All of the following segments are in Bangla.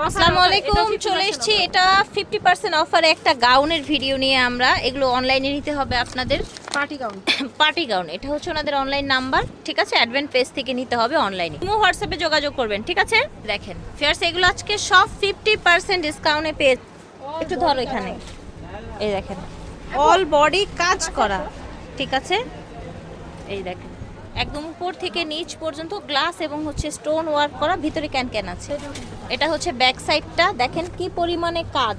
আসসালামু আলাইকুম চলে এসেছি। এটা ফিফটি পার্সেন্ট অফারে একটা গাউনের ভিডিও নিয়ে আমরা। এগুলো অনলাইনে নিতে হবে আপনাদের। পার্টি গাউন পার্টি গাউন এটা হচ্ছে ওনাদের অনলাইন নাম্বার ঠিক আছে? অ্যাডভেন্ট পেজ থেকে নিতে হবে অনলাইনে ইমো হোয়াটসঅ্যাপে যোগাযোগ করবেন ঠিক আছে? দেখেন ফিয়ার্স এগুলো আজকে সব ফিফটি পার্সেন্ট ডিসকাউন্টে পেয়ে একটু ধরো এখানে। এই দেখেন। অল বডি কাজ করা। ঠিক আছে? এই দেখেন। একদম উপর থেকে নিচ পর্যন্ত গ্লাস এবং হচ্ছে স্টোন ওয়ার্ক করা ভিতরে ক্যান ক্যান আছে এটা হচ্ছে ব্যাক সাইডটা। দেখেন কি পরিমাণে কাজ।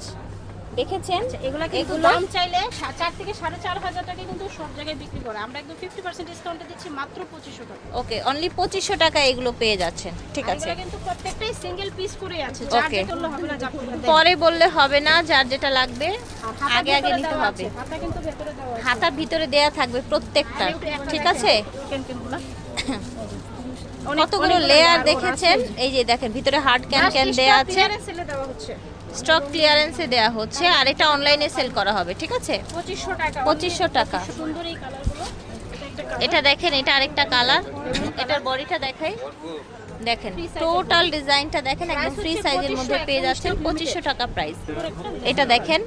দেখেছেন? এগুলো কিন্তু দাম চাইলে চার থেকে সাড়ে চার হাজার টাকা কিন্তু সব জায়গায় বিক্রি করে। আমরা একদম ফিফটি পার্সেন্ট ডিসকাউন্টে দিচ্ছি মাত্র পঁচিশশো টাকা। ওকে অনলি পঁচিশশো টাকা এগুলো পেয়ে যাচ্ছেন। ঠিক আছে। কিন্তু প্রত্যেকটাই সিঙ্গেল পিস করে আছে। দেন। পরে বললে হবে না যার যেটা লাগবে আগে আগে নিতে হবে। হাতা ভেতরে দেয়া থাকবে প্রত্যেকটা। ঠিক আছে। কতগুলো লেয়ার দেখেছেন? এই যে দেখেন ভিতরে হার্ড ক্যান ক্যান দেয়া আছে। স্টক ক্লিয়ারেন্সে দেয়া হচ্ছে আর এটা অনলাইনে সেল করা হবে ঠিক আছে? পঁচিশশো টাকা। 2500 টাকা। সুন্দর এই কালারগুলো। এটা এটা দেখেন এটা আরেকটা কালার। এটার বডিটা দেখাই। দেখেন টোটাল ডিজাইনটা দেখেন একদম ফ্রি সাইজের মধ্যে পেয়ে যাচ্ছেন পঁচিশশো টাকা প্রাইস এটা দেখেন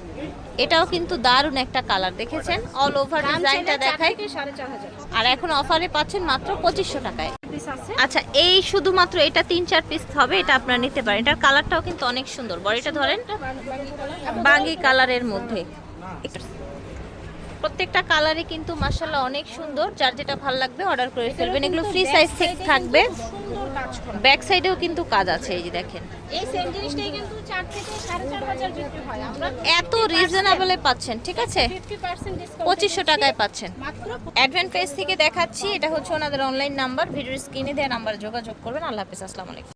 এটাও কিন্তু দারুণ একটা কালার দেখেছেন? অল ওভার ডিজাইনটা থেকে হাজার। আর এখন অফারে পাচ্ছেন মাত্র পঁচিশশো টাকায়। আচ্ছা এই শুধুমাত্র এটা তিন চার পিস হবে এটা আপনারা নিতে পারেন। এটার কালারটাও কিন্তু অনেক সুন্দর। বডিটা ধরেন এটা বাং- বাঙ্গি কালারের মধ্যে। প্রত্যেকটা কালারই কিন্তু মাসাল্লাহ অনেক সুন্দর। যার যেটা ভালো লাগবে অর্ডার করে ফেলবেন। এগুলো ফ্রি সাইজ সিক্স থাকবে। কাজ করা। ব্যাক সাইডেও কিন্তু কাজ আছে এই যে দেখেন। এই সেম জিনিসটাই কিন্তু 4 থেকে সাড়ে চার হাজার বিক্রি হয়। আমরা এত রিজনেবলে পাচ্ছেন ঠিক আছে? ফিফটি পার্সেন্ট ডিসকাউন্ট পঁচিশশো টাকায় পাচ্ছেন। মাত্র অ্যাডভেন্ট পেজ থেকে দেখাচ্ছি এটা হচ্ছে ওনাদের অনলাইন নাম্বার ভিডিওর স্ক্রিনে দেওয়া নাম্বার যোগাযোগ করবেন। আল্লাহ হাফিজ আসসালামু আলাইকুম।